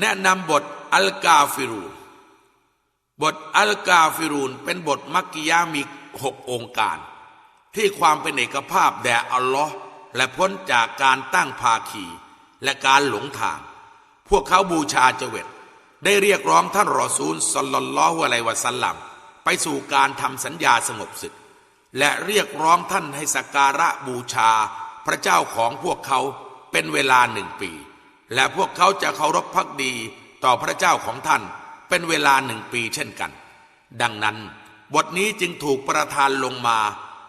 แนะนำบทอัลกาฟิรูน บทอัลกาฟิรูน เป็นบทมักกิยามีหกองค์การ ที่ความเป็นเอกภาพแด่อัลลอฮ์และพ้นจากการตั้งภาคีและการหลงทาง พวกเขาบูชาเจเวตได้เรียกร้องท่านรอซูลสลลัลลอฮุอะลัยวะสัลลัมไปสู่การทำสัญญาสงบศึก และเรียกร้องท่านให้สักการะบูชาพระเจ้าของพวกเขาเป็นเวลาหนึ่งปี และพวกเขาจะเคารพพักดีต่อพระเจ้าของท่าน เป็นเวลาหนึ่งปีเช่นกัน ดังนั้น บทนี้จึงถูกประทานลงมา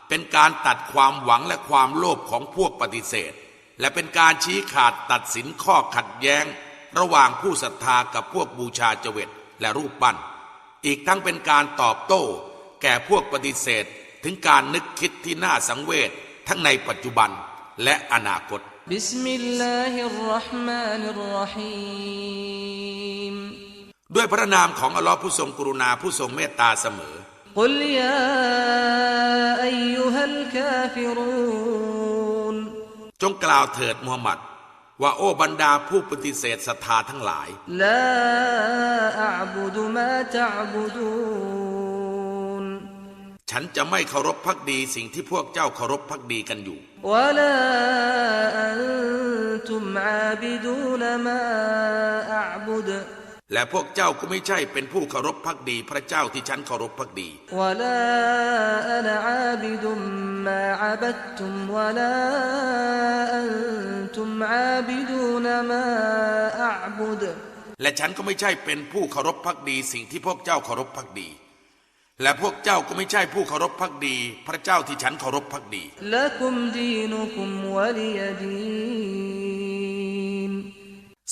เป็นการตัดความหวังและความโลภของพวกปฏิเสธ และเป็นการชี้ขาดตัดสินข้อขัดแย้ง ระหว่างผู้ศรัทธากับพวกบูชาเจเวตและรูปปั้น อีกทั้งเป็นการตอบโต้ แก่พวกปฏิเสธถึงการนึกคิดที่น่าสังเวชทั้งในปัจจุบันและอนาคต بسم الله الرحمن الرحيم ด้วยพระนามของอัลลอฮ์ผู้ทรงกรุณาผู้ทรงเมตตาเสมอ قل يا أيها الكافرون จงกล่าวเถิดมูฮัมหมัด ว่าโอ้บรรดาผู้ปฏิเสธศรัทธาทั้งหลาย لا أعبد ما تعبدون ฉันจะไม่เคารพพักดีสิ่งที่พวกเจ้าเคารพพักดีกันอยู่และพวกเจ้าก็ไม่ใช่เป็นผู้เคารพพักดีพระเจ้าที่ฉันเคารพพักดีและฉันก็ไม่ใช่เป็นผู้เคารพพักดีสิ่งที่พวกเจ้าเคารพพักดี และพวกเจ้าก็ไม่ใช่ผู้เคารพพักดี พระเจ้าที่ฉันเคารพพักดี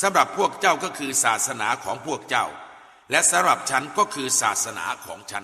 สำหรับพวกเจ้าก็คือศาสนาของพวกเจ้า และสำหรับฉันก็คือศาสนาของฉัน